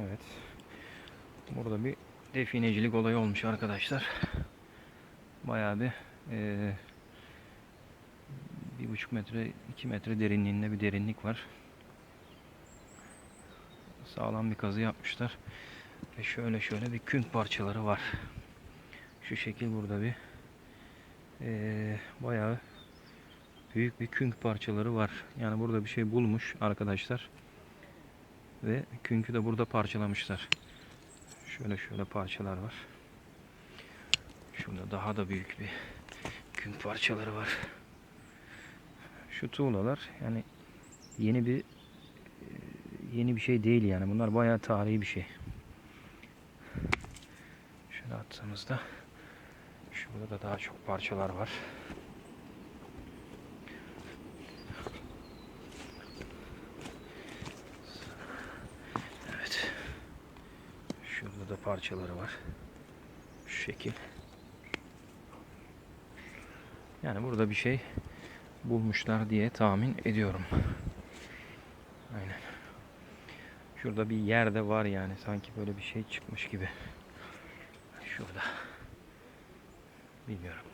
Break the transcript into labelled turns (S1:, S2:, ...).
S1: Evet. Burada bir definecilik olayı olmuş arkadaşlar. Bayağı bir eee bir buçuk metre, iki metre derinliğinde bir derinlik var. Sağlam bir kazı yapmışlar. Ve şöyle şöyle bir künk parçaları var. Şu şekil burada bir eee bayağı büyük bir künk parçaları var. Yani burada bir şey bulmuş arkadaşlar. Ve künkü de burada parçalamışlar. Şöyle şöyle parçalar var. Şurada daha da büyük bir künk parçaları var. Şu tuğlalar yani yeni bir yeni bir şey değil yani. Bunlar bayağı tarihi bir şey. Şöyle attığımızda şurada da daha çok parçalar var. Evet. Şurada da parçaları var. Şu şekil. Yani burada bir şey bulmuşlar diye tahmin ediyorum. Aynen. Şurada bir yerde var yani sanki böyle bir şey çıkmış gibi. Şurada. Bilmiyorum.